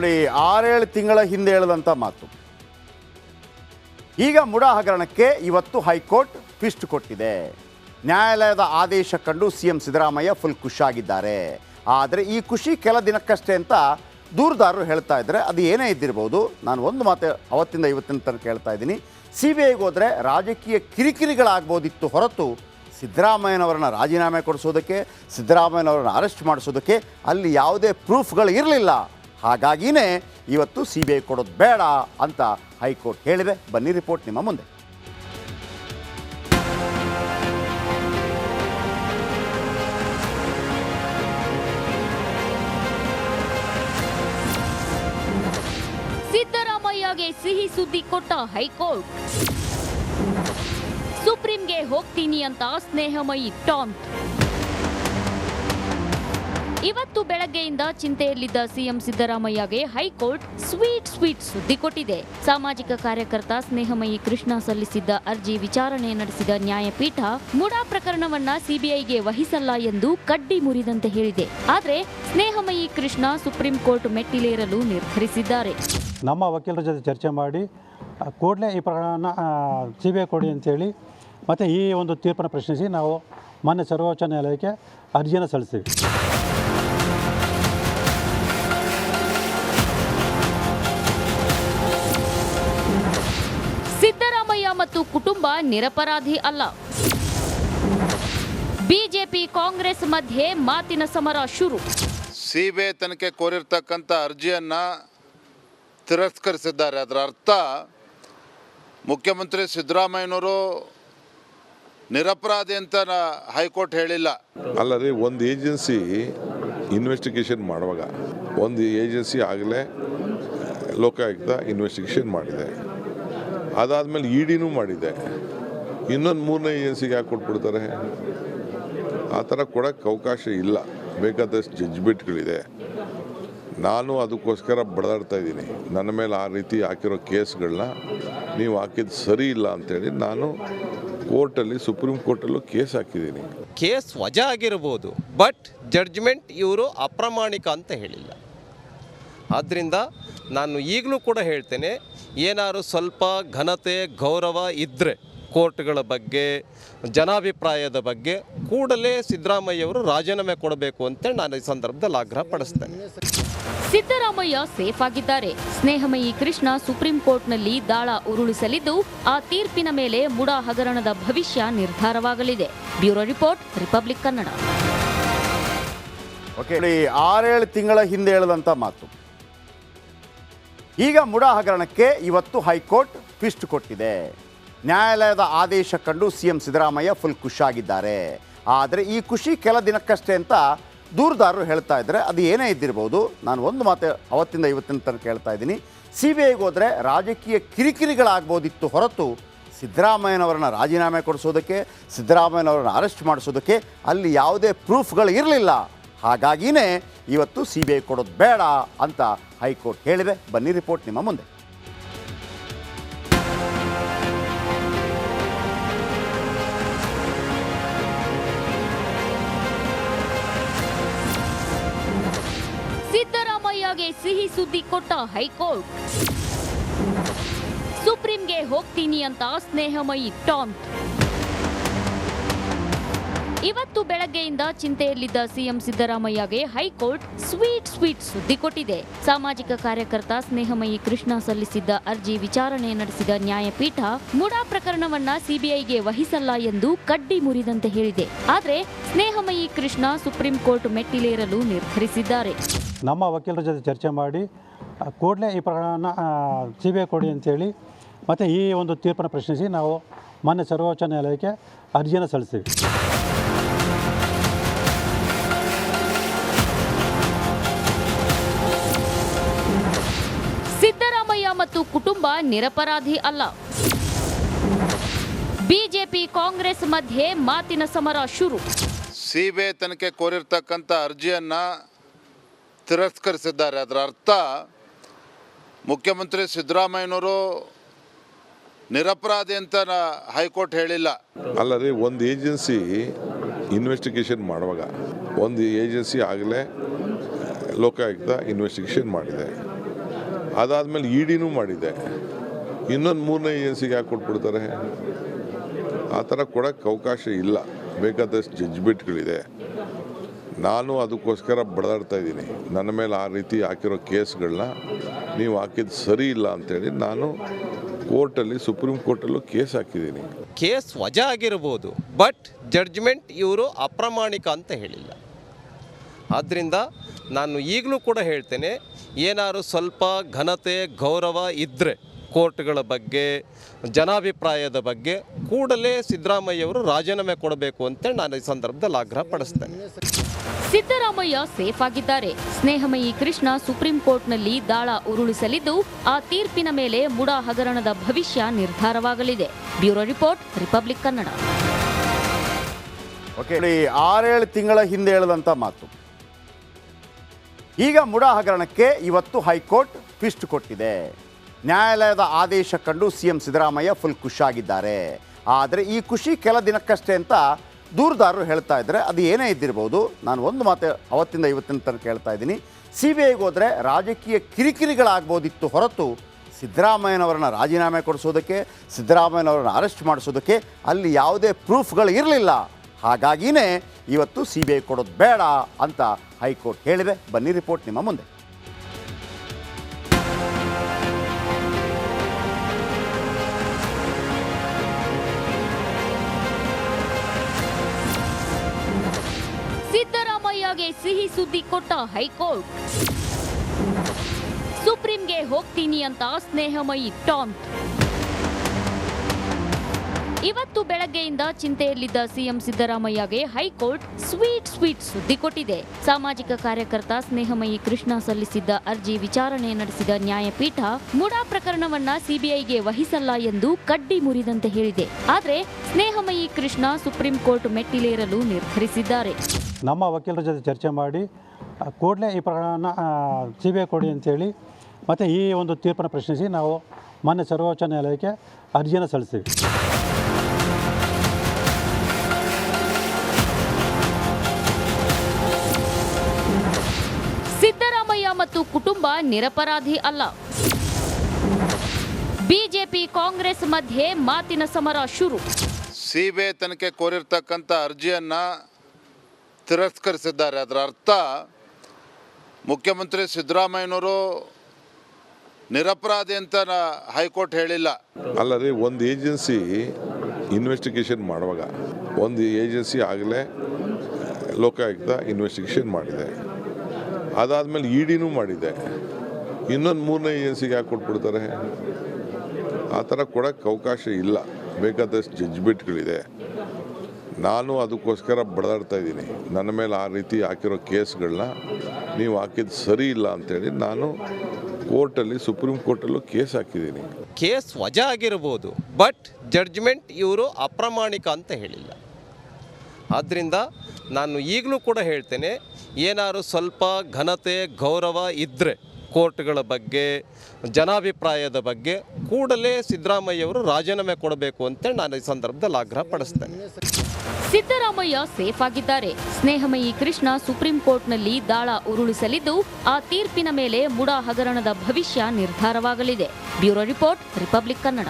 ನೋಡಿ ಆರೇಳು ತಿಂಗಳ ಹಿಂದೆ ಹೇಳಿದಂಥ ಮಾತು. ಈಗ ಮುಡಾ ಹಗರಣಕ್ಕೆ ಇವತ್ತು ಹೈಕೋರ್ಟ್ ಟ್ವಿಸ್ಟ್ ಕೊಟ್ಟಿದೆ. ನ್ಯಾಯಾಲಯದ ಆದೇಶ ಕಂಡು ಸಿ ಎಂ ಸಿದ್ದರಾಮಯ್ಯ ಫುಲ್ ಖುಷಿಯಾಗಿದ್ದಾರೆ. ಆದರೆ ಈ ಖುಷಿ ಕೆಲ ದಿನಕ್ಕಷ್ಟೇ ಅಂತ ದೂರದಾರರು ಹೇಳ್ತಾ ಇದ್ದಾರೆ. ಅದು ಏನೇ ಇದ್ದಿರ್ಬೋದು, ನಾನು ಒಂದು ಮಾತು ಅವತ್ತಿಂದ ಇವತ್ತಿನ ತನಕ ಹೇಳ್ತಾ ಇದ್ದೀನಿ. ಸಿ ಬಿ ಐಗೆ ಹೋದರೆ ರಾಜಕೀಯ ಕಿರಿಕಿರಿಗಳಾಗ್ಬೋದಿತ್ತು ಹೊರತು ಸಿದ್ದರಾಮಯ್ಯನವರನ್ನ ರಾಜೀನಾಮೆ ಕೊಡಿಸೋದಕ್ಕೆ, ಸಿದ್ದರಾಮಯ್ಯನವರನ್ನ ಅರೆಸ್ಟ್ ಮಾಡಿಸೋದಕ್ಕೆ ಅಲ್ಲಿ ಯಾವುದೇ ಪ್ರೂಫ್ಗಳು ಇರಲಿಲ್ಲ. ಹಾಗಾಗಿನೇ ಇವತ್ತು ಸಿ ಬಿ ಐ ಕೊಡೋದು ಬೇಡ ಅಂತ ಹೈಕೋರ್ಟ್ ಹೇಳಿದೆ. ಬನ್ನಿ ರಿಪೋರ್ಟ್ ನಿಮ್ಮ ಮುಂದೆ. ಸಿದ್ದರಾಮಯ್ಯಗೆ ಸಿಹಿ ಸುದ್ದಿ ಕೊಟ್ಟ ಹೈಕೋರ್ಟ್. ಸುಪ್ರೀಂಗೆ ಹೋಗ್ತೀನಿ ಅಂತ ಸ್ನೇಹಮಯಿ ಟಾಂಟ್. ಇವತ್ತು ಬೆಳಗ್ಗೆಯಿಂದ ಚಿಂತೆಯಲ್ಲಿದ್ದ ಸಿಎಂ ಸಿದ್ದರಾಮಯ್ಯಗೆ ಹೈಕೋರ್ಟ್ ಸ್ವೀಟ್ ಸ್ವೀಟ್ ಸುದ್ದಿ ಕೊಟ್ಟಿದೆ. ಸಾಮಾಜಿಕ ಕಾರ್ಯಕರ್ತ ಸ್ನೇಹಮಯಿ ಕೃಷ್ಣ ಸಲ್ಲಿಸಿದ್ದ ಅರ್ಜಿ ವಿಚಾರಣೆ ನಡೆಸಿದ ನ್ಯಾಯಪೀಠ ಮುಡಾ ಪ್ರಕರಣವನ್ನ ಸಿಬಿಐಗೆ ವಹಿಸಲ್ಲ ಎಂದು ಕಡ್ಡಿ ಮುರಿದಂತೆ ಹೇಳಿದೆ. ಆದರೆ ಸ್ನೇಹಮಯಿ ಕೃಷ್ಣ ಸುಪ್ರೀಂ ಕೋರ್ಟ್ ಮೆಟ್ಟಿಲೇರಲು ನಿರ್ಧರಿಸಿದ್ದಾರೆ. ನಮ್ಮ ವಕೀಲರ ಜೊತೆ ಚರ್ಚೆ ಮಾಡಿ ಕೂಡಲೇ ಈ ಪ್ರಕರಣ ಸಿಬಿಐ ಕೊಡಿ ಅಂತೇಳಿ ಮತ್ತು ಈ ಒಂದು ತೀರ್ಪನ್ನು ಪ್ರಶ್ನಿಸಿ ನಾವು ಮಾನ್ಯ ಸರ್ವೋಚ್ಚ ನ್ಯಾಯಾಲಯಕ್ಕೆ ಅರ್ಜಿಯನ್ನು ಸಲ್ಲಿಸ್ತೀವಿ ಕುಟುಂಬ ನಿರಪರಾಧಿ ಅಲ್ಲ. ಬಿಜೆಪಿ ಕಾಂಗ್ರೆಸ್ ಮಧ್ಯೆ ಮಾತಿನ ಸಮರ ಶುರು. ಸಿಬಿಐ ತನಿಖೆ ಕೋರಿರ್ತಕ್ಕಂಥ ಅರ್ಜಿಯನ್ನು ತಿರಸ್ಕರಿಸಿದ್ದಾರೆ. ಅದರ ಅರ್ಥ ಮುಖ್ಯಮಂತ್ರಿ ಸಿದ್ದರಾಮಯ್ಯನವರು ನಿರಪರಾಧಿ ಅಂತ ನಾ- ಹೈಕೋರ್ಟ್ ಹೇಳಿಲ್ಲ. ಅಲ್ಲ ರೀ ಒಂದು ಏಜೆನ್ಸಿ ಇನ್ವೆಸ್ಟಿಗೇಷನ್ ಮಾಡುವಾಗ ಒಂದು ಏಜೆನ್ಸಿ ಆಗಲೇ ಲೋಕಾಯುಕ್ತ ಇನ್ವೆಸ್ಟಿಗೇಷನ್ ಮಾಡಿದೆ. ಅದಾದಮೇಲೆ ಇ ಡಿನೂ ಮಾಡಿದೆ. ಇನ್ನೊಂದು ಮೂರನೇ ಏಜೆನ್ಸಿಗೆ ಯಾಕೆ ಕೊಟ್ಬಿಡ್ತಾರೆ? ಆ ಥರ ಕೊಡೋಕ್ಕೆ ಅವಕಾಶ ಇಲ್ಲ. ಬೇಕಾದಷ್ಟು ಜಡ್ಜ್ಮೆಂಟ್ಗಳಿದೆ ನಾನು ಅದಕ್ಕೋಸ್ಕರ ಬಡದಾಡ್ತಾ ಇದ್ದೀನಿ. ನನ್ನ ಮೇಲೆ ಆ ರೀತಿ ಹಾಕಿರೋ ಕೇಸ್ಗಳನ್ನ ನೀವು ಹಾಕಿದ್ದು ಸರಿ ಇಲ್ಲ ಅಂತೇಳಿ ನಾನು ಕೋರ್ಟಲ್ಲಿ, ಸುಪ್ರೀಂ ಕೋರ್ಟಲ್ಲೂ ಕೇಸ್ ಹಾಕಿದ್ದೀನಿ. ಕೇಸ್ ವಜಾ ಆಗಿರ್ಬೋದು, ಬಟ್ ಜಡ್ಜ್ಮೆಂಟ್ ಇವರು ಅಪ್ರಾಮಾಣಿಕ ಅಂತ ಹೇಳಿಲ್ಲ. ಆದ್ದರಿಂದ ನಾನು ಈಗಲೂ ಕೂಡ ಹೇಳ್ತೇನೆ ಏನಾದ್ರು ಸ್ವಲ್ಪ ಘನತೆ ಗೌರವ ಇದ್ದರೆ ಕೋರ್ಟ್ಗಳ ಬಗ್ಗೆ ಜನಾಭಿಪ್ರಾಯದ ಬಗ್ಗೆ ಕೂಡಲೇ ಸಿದ್ದರಾಮಯ್ಯವರು ರಾಜೀನಾಮೆ ಕೊಡಬೇಕು ಅಂತೇಳಿ ನಾನು ಈ ಸಂದರ್ಭದಲ್ಲಿ ಆಗ್ರಹ ಪಡಿಸ್ತೇನೆ. ಸಿದ್ದರಾಮಯ್ಯ ಸೇಫ್ ಆಗಿದ್ದಾರೆ. ಸ್ನೇಹಮಯಿ ಕೃಷ್ಣ ಸುಪ್ರೀಂ ಕೋರ್ಟ್ನಲ್ಲಿ ದಾಳ ಉರುಳಿಸಲಿದ್ದು ಆ ತೀರ್ಪಿನ ಮೇಲೆ ಮುಡಾ ಹಗರಣದ ಭವಿಷ್ಯ ನಿರ್ಧಾರವಾಗಲಿದೆ. Bureau report Republic Kannada. ಆರೇಳು ತಿಂಗಳ ಹಿಂದೆ ಹೇಳದಂತ ಮಾತು. ಈಗ ಮುಡಾ ಹಗರಣಕ್ಕೆ ಇವತ್ತು ಹೈಕೋರ್ಟ್ ಟ್ವಿಸ್ಟ್ ಕೊಟ್ಟಿದೆ. ನ್ಯಾಯಾಲಯದ ಆದೇಶ ಕಂಡು ಸಿ ಎಂ ಸಿದ್ದರಾಮಯ್ಯ ಫುಲ್ ಖುಷಿಯಾಗಿದ್ದಾರೆ. ಆದರೆ ಈ ಖುಷಿ ಕೆಲ ದಿನಕ್ಕಷ್ಟೇ ಅಂತ ದೂರದಾರರು ಹೇಳ್ತಾ ಇದ್ದಾರೆ. ಅದು ಏನೇ ಇದ್ದಿರ್ಬೋದು, ನಾನು ಒಂದು ಮಾತು ಅವತ್ತಿಂದ ಇವತ್ತಿನ ತನಕ ಹೇಳ್ತಾ ಇದ್ದೀನಿ. ಸಿ ಬಿ ಐಗೆ ಹೋದರೆ ರಾಜಕೀಯ ಕಿರಿಕಿರಿಗಳಾಗ್ಬೋದಿತ್ತು ಹೊರತು ಸಿದ್ದರಾಮಯ್ಯನವರನ್ನ ರಾಜೀನಾಮೆ ಕೊಡಿಸೋದಕ್ಕೆ, ಸಿದ್ದರಾಮಯ್ಯನವರನ್ನ ಅರೆಸ್ಟ್ ಮಾಡಿಸೋದಕ್ಕೆ ಅಲ್ಲಿ ಯಾವುದೇ ಪ್ರೂಫ್ಗಳು ಇರಲಿಲ್ಲ. ಹಾಗಾಗಿನೇ ಇವತ್ತು ಸಿ ಬಿ ಐ ಕೊಡೋದು ಬೇಡ ಅಂತ ಹೈಕೋರ್ಟ್ ಹೇಳಿದೆ. ಬನ್ನಿ ರಿಪೋರ್ಟ್ ನಿಮ್ಮ ಮುಂದೆ. ಸಿದ್ದರಾಮಯ್ಯಗೆ ಸಿಹಿ ಸುದ್ದಿ ಕೊಟ್ಟ ಹೈಕೋರ್ಟ್. ಸುಪ್ರೀಂಗೆ ಹೋಗ್ತೀನಿ ಅಂತ ಸ್ನೇಹಮಯಿ ಟಾಂಟ್. ಇವತ್ತು ಬೆಳಗ್ಗೆಯಿಂದ ಚಿಂತೆಯಲ್ಲಿದ್ದ ಸಿಎಂ ಸಿದ್ದರಾಮಯ್ಯಗೆ ಹೈಕೋರ್ಟ್ ಸ್ವೀಟ್ ಸ್ವೀಟ್ ಸುದ್ದಿ ಕೊಟ್ಟಿದೆ. ಸಾಮಾಜಿಕ ಕಾರ್ಯಕರ್ತ ಸ್ನೇಹಮಯಿ ಕೃಷ್ಣ ಸಲ್ಲಿಸಿದ್ದ ಅರ್ಜಿ ವಿಚಾರಣೆ ನಡೆಸಿದ ನ್ಯಾಯಪೀಠ ಮುಡಾ ಪ್ರಕರಣವನ್ನ ಸಿಬಿಐಗೆ ವಹಿಸಲ್ಲ ಎಂದು ಕಡ್ಡಿ ಮುರಿದಂತೆ ಹೇಳಿದೆ. ಆದರೆ ಸ್ನೇಹಮಯಿ ಕೃಷ್ಣ ಸುಪ್ರೀಂ ಕೋರ್ಟ್ ಮೆಟ್ಟಿಲೇರಲು ನಿರ್ಧರಿಸಿದ್ದಾರೆ. ನಮ್ಮ ವಕೀಲರ ಜೊತೆ ಚರ್ಚೆ ಮಾಡಿ ಕೂಡಲೇ ಈ ಪ್ರಕರಣ ಸಿಬಿಐ ಕೊಡಿ ಅಂತೇಳಿ ಮತ್ತು ಈ ಒಂದು ತೀರ್ಪನ್ನು ಪ್ರಶ್ನಿಸಿ ನಾವು ಮಾನ್ಯ ಸರ್ವೋಚ್ಚ ನ್ಯಾಯಾಲಯಕ್ಕೆ ಅರ್ಜಿಯನ್ನು ಸಲ್ಲಿಸ್ತೀವಿ ಕುಟುಂಬ ನಿರಪರಾಧಿ ಅಲ್ಲ. ಬಿಜೆಪಿ ಕಾಂಗ್ರೆಸ್ ಮಧ್ಯೆ ಮಾತಿನ ಸಮರ ಶುರು. ಸಿಬಿಐ ತನಿಖೆ ಕೋರಿರ್ತಕ್ಕಂಥ ಅರ್ಜಿಯನ್ನು ತಿರಸ್ಕರಿಸಿದ್ದಾರೆ. ಅದರ ಅರ್ಥ ಮುಖ್ಯಮಂತ್ರಿ ಸಿದ್ದರಾಮಯ್ಯನವರು ನಿರಪರಾಧಿ ಅಂತ ನಾ- ಹೈಕೋರ್ಟ್ ಹೇಳಿಲ್ಲ. ಅಲ್ಲ ರೀ ಒಂದು ಏಜೆನ್ಸಿ ಇನ್ವೆಸ್ಟಿಗೇಷನ್ ಮಾಡುವಾಗ ಒಂದು ಏಜೆನ್ಸಿ ಆಗಲೇ ಲೋಕಾಯುಕ್ತ ಇನ್ವೆಸ್ಟಿಗೇಷನ್ ಮಾಡಿದೆ. ಅದಾದಮೇಲೆ ಡಿನೂ ಮಾಡಿದೆ. ಇನ್ನೊಂದು ಮೂರನೇ ಏಜೆನ್ಸಿಗೆ ಯಾಕೆ ಕೊಟ್ಬಿಡ್ತಾರೆ? ಆ ಥರ ಕೊಡೋಕ್ಕೆ ಅವಕಾಶ ಇಲ್ಲ. ಬೇಕಾದಷ್ಟು ಜಡ್ಜ್ಮೆಂಟ್ಗಳಿದೆ ನಾನು ಅದಕ್ಕೋಸ್ಕರ ಬಡದಾಡ್ತಾ ಇದ್ದೀನಿ. ನನ್ನ ಮೇಲೆ ಆ ರೀತಿ ಹಾಕಿರೋ ಕೇಸ್ಗಳನ್ನ ನೀವು ಹಾಕಿದ್ದು ಸರಿ ಇಲ್ಲ ಅಂತೇಳಿ ನಾನು ಕೋರ್ಟಲ್ಲಿ, ಸುಪ್ರೀಂ ಕೋರ್ಟಲ್ಲೂ ಕೇಸ್ ಹಾಕಿದ್ದೀನಿ. ಕೇಸ್ ವಜಾ ಆಗಿರ್ಬೋದು, ಬಟ್ ಜಡ್ಜ್ಮೆಂಟ್ ಇವರು ಅಪ್ರಾಮಾಣಿಕ ಅಂತ ಹೇಳಿಲ್ಲ. ಆದ್ದರಿಂದ ನಾನು ಈಗಲೂ ಕೂಡ ಹೇಳ್ತೇನೆ ಏನಾದ್ರು ಸ್ವಲ್ಪ ಘನತೆ ಗೌರವ ಇದ್ದರೆ ಕೋರ್ಟ್ಗಳ ಬಗ್ಗೆ ಜನಾಭಿಪ್ರಾಯದ ಬಗ್ಗೆ ಕೂಡಲೇ ಸಿದ್ದರಾಮಯ್ಯವರು ರಾಜೀನಾಮೆ ಕೊಡಬೇಕು ಅಂತೇಳಿ ನಾನು ಈ ಸಂದರ್ಭದಲ್ಲಿ ಆಗ್ರಹ ಪಡಿಸ್ತೇನೆ. ಸಿದ್ದರಾಮಯ್ಯ ಸೇಫ್ ಆಗಿದ್ದಾರೆ. ಸ್ನೇಹಮಯಿ ಕೃಷ್ಣ ಸುಪ್ರೀಂ ಕೋರ್ಟ್ನಲ್ಲಿ ದಾಳ ಉರುಳಿಸಲಿದ್ದು ಆ ತೀರ್ಪಿನ ಮೇಲೆ ಮುಡಾ ಹಗರಣದ ಭವಿಷ್ಯ ನಿರ್ಧಾರವಾಗಲಿದೆ. Bureau report Republic Kannada. ಆರೇಳು ತಿಂಗಳ ಹಿಂದೆ ಹೇಳದಂತ ಮಾತು. ಈಗ ಮುಡಾ ಹಗರಣಕ್ಕೆ ಇವತ್ತು ಹೈಕೋರ್ಟ್ ಟ್ವಿಸ್ಟ್ ಕೊಟ್ಟಿದೆ. ನ್ಯಾಯಾಲಯದ ಆದೇಶ ಕಂಡು ಸಿ ಎಂ ಸಿದ್ದರಾಮಯ್ಯ ಫುಲ್ ಖುಷಿಯಾಗಿದ್ದಾರೆ. ಆದರೆ ಈ ಖುಷಿ ಕೆಲ ದಿನಕ್ಕಷ್ಟೇ ಅಂತ ದೂರದಾರರು ಹೇಳ್ತಾ ಇದ್ದಾರೆ. ಅದು ಏನೇ ಇದ್ದಿರ್ಬೋದು, ನಾನು ಒಂದು ಮಾತು ಅವತ್ತಿಂದ ಇವತ್ತಿನ ತನಕ ಹೇಳ್ತಾ ಇದ್ದೀನಿ. ಸಿ ಬಿ ಐಗೆ ಹೋದರೆ ರಾಜಕೀಯ ಕಿರಿಕಿರಿಗಳಾಗ್ಬೋದಿತ್ತು ಹೊರತು ಸಿದ್ದರಾಮಯ್ಯನವರನ್ನ ರಾಜೀನಾಮೆ ಕೊಡಿಸೋದಕ್ಕೆ, ಸಿದ್ದರಾಮಯ್ಯನವರನ್ನ ಅರೆಸ್ಟ್ ಮಾಡಿಸೋದಕ್ಕೆ ಅಲ್ಲಿ ಯಾವುದೇ ಪ್ರೂಫ್ಗಳು ಇರಲಿಲ್ಲ. ಹಾಗಾಗಿನೇ ಇವತ್ತು ಸಿ ಬಿ ಐ ಕೊಡೋದು ಬೇಡ ಅಂತ ಹೈಕೋರ್ಟ್ ಹೇಳಿದೆ. ಬನ್ನಿ ರಿಪೋರ್ಟ್ ನಿಮ್ಮ ಮುಂದೆ. ಸಿದ್ದರಾಮಯ್ಯಗೆ ಸಿಹಿ ಸುದ್ದಿ ಕೊಟ್ಟ ಹೈಕೋರ್ಟ್. ಸುಪ್ರೀಂಗೆ ಹೋಗ್ತೀನಿ ಅಂತ ಸ್ನೇಹಮಯಿ ಟಾಂಟ್. ಇವತ್ತು ಬೆಳಗ್ಗೆಯಿಂದ ಚಿಂತೆಯಲ್ಲಿದ್ದ ಸಿಎಂ ಸಿದ್ದರಾಮಯ್ಯಗೆ ಹೈಕೋರ್ಟ್ ಸ್ವೀಟ್ ಸ್ವೀಟ್ ಸುದ್ದಿ ಕೊಟ್ಟಿದೆ. ಸಾಮಾಜಿಕ ಕಾರ್ಯಕರ್ತ ಸ್ನೇಹಮಯಿ ಕೃಷ್ಣ ಸಲ್ಲಿಸಿದ್ದ ಅರ್ಜಿ ವಿಚಾರಣೆ ನಡೆಸಿದ ನ್ಯಾಯಪೀಠ ಮುಡಾ ಪ್ರಕರಣವನ್ನ ಸಿಬಿಐಗೆ ವಹಿಸಲ್ಲ ಎಂದು ಕಡ್ಡಿ ಮುರಿದಂತೆ ಹೇಳಿದೆ. ಆದರೆ ಸ್ನೇಹಮಯಿ ಕೃಷ್ಣ ಸುಪ್ರೀಂ ಕೋರ್ಟ್ ಮೆಟ್ಟಿಲೇರಲು ನಿರ್ಧರಿಸಿದ್ದಾರೆ. ನಮ್ಮ ವಕೀಲರ ಜೊತೆ ಚರ್ಚೆ ಮಾಡಿ ಕೂಡಲೇ ಈ ಪ್ರಕರಣ ಸಿಬಿಐ ಕೊಡಿ ಅಂತೇಳಿ ಮತ್ತು ಈ ಒಂದು ತೀರ್ಪನ್ನು ಪ್ರಶ್ನಿಸಿ ನಾವು ಮಾನ್ಯ ಸರ್ವೋಚ್ಚ ನ್ಯಾಯಾಲಯಕ್ಕೆ ಅರ್ಜಿಯನ್ನು ಸಲ್ಲಿಸ್ತೀವಿ ಸಿದ್ದರಾಮಯ್ಯ ಮತ್ತು ಕುಟುಂಬ ನಿರಪರಾಧಿ ಅಲ್ಲ. ಬಿಜೆಪಿ ಕಾಂಗ್ರೆಸ್ ಮಧ್ಯೆ ಮಾತಿನ ಸಮರ ಶುರು. ಸಿಬಿಐ ತನಿಖೆ ಕೋರಿರ್ತಕ್ಕಂಥ ಅರ್ಜಿಯನ್ನು ತಿರಸ್ಕರಿಸಿದ್ದಾರೆ. ಅದರ ಅರ್ಥ ಮುಖ್ಯಮಂತ್ರಿ ಸಿದ್ದರಾಮಯ್ಯನವರು ನಿರಪರಾಧಿ ಅಂತ ನಾ- ಹೈಕೋರ್ಟ್ ಹೇಳಿಲ್ಲ. ಅಲ್ಲ ರೀ ಒಂದು ಏಜೆನ್ಸಿ ಇನ್ವೆಸ್ಟಿಗೇಷನ್ ಮಾಡುವಾಗ ಒಂದು ಏಜೆನ್ಸಿ ಆಗಲೇ ಲೋಕಾಯುಕ್ತ ಇನ್ವೆಸ್ಟಿಗೇಷನ್ ಮಾಡಿದೆ. ಅದಾದಮೇಲೆ ಡಿನೂ ಮಾಡಿದೆ. ಇನ್ನೊಂದು ಮೂರನೇ ಏಜೆನ್ಸಿಗೆ ಯಾಕೆ ಕೊಟ್ಬಿಡ್ತಾರೆ? ಆ ಥರ ಕೊಡೋಕ್ಕೆ ಅವಕಾಶ ಇಲ್ಲ. ಬೇಕಾದಷ್ಟು ಜಡ್ಜ್ಮೆಂಟ್ಗಳಿದೆ ನಾನು ಅದಕ್ಕೋಸ್ಕರ ಬಡದಾಡ್ತಾ ಇದ್ದೀನಿ. ನನ್ನ ಮೇಲೆ ಆ ರೀತಿ ಹಾಕಿರೋ ಕೇಸ್ಗಳನ್ನ ನೀವು ಹಾಕಿದ್ದು ಸರಿ ಇಲ್ಲ ಅಂತೇಳಿ ನಾನು ಕೋರ್ಟಲ್ಲಿ, ಸುಪ್ರೀಂ ಕೋರ್ಟಲ್ಲೂ ಕೇಸ್ ಹಾಕಿದ್ದೀನಿ. ಕೇಸ್ ವಜಾ ಆಗಿರ್ಬೋದು, ಬಟ್ ಜಡ್ಜ್ಮೆಂಟ್ ಇವರು ಅಪ್ರಾಮಾಣಿಕ ಅಂತ ಹೇಳಿಲ್ಲ. ಆದ್ದರಿಂದ ನಾನು ಈಗಲೂ ಕೂಡ ಹೇಳ್ತೇನೆ, ಏನಾದ್ರು ಸ್ವಲ್ಪ ಘನತೆ, ಗೌರವ ಇದ್ದರೆ ಕೋರ್ಟ್ಗಳ ಬಗ್ಗೆ, ಜನಾಭಿಪ್ರಾಯದ ಬಗ್ಗೆ ಕೂಡಲೇ ಸಿದ್ದರಾಮಯ್ಯವರು ರಾಜೀನಾಮೆ ಕೊಡಬೇಕು ಅಂತೇಳಿ ನಾನು ಈ ಸಂದರ್ಭದಲ್ಲಿ ಆಗ್ರಹ ಪಡಿಸ್ತೇನೆ. ಸಿದ್ದರಾಮಯ್ಯ ಸೇಫ್ ಆಗಿದ್ದಾರೆ. ಸ್ನೇಹಮಯಿ ಕೃಷ್ಣ ಸುಪ್ರೀಂ ಕೋರ್ಟ್ನಲ್ಲಿ ದಾಳ ಉರುಳಿಸಲಿದ್ದು, ಆ ತೀರ್ಪಿನ ಮೇಲೆ ಮುಡಾ ಹಗರಣದ ಭವಿಷ್ಯ ನಿರ್ಧಾರವಾಗಲಿದೆ. Bureau report, Republic Kannada.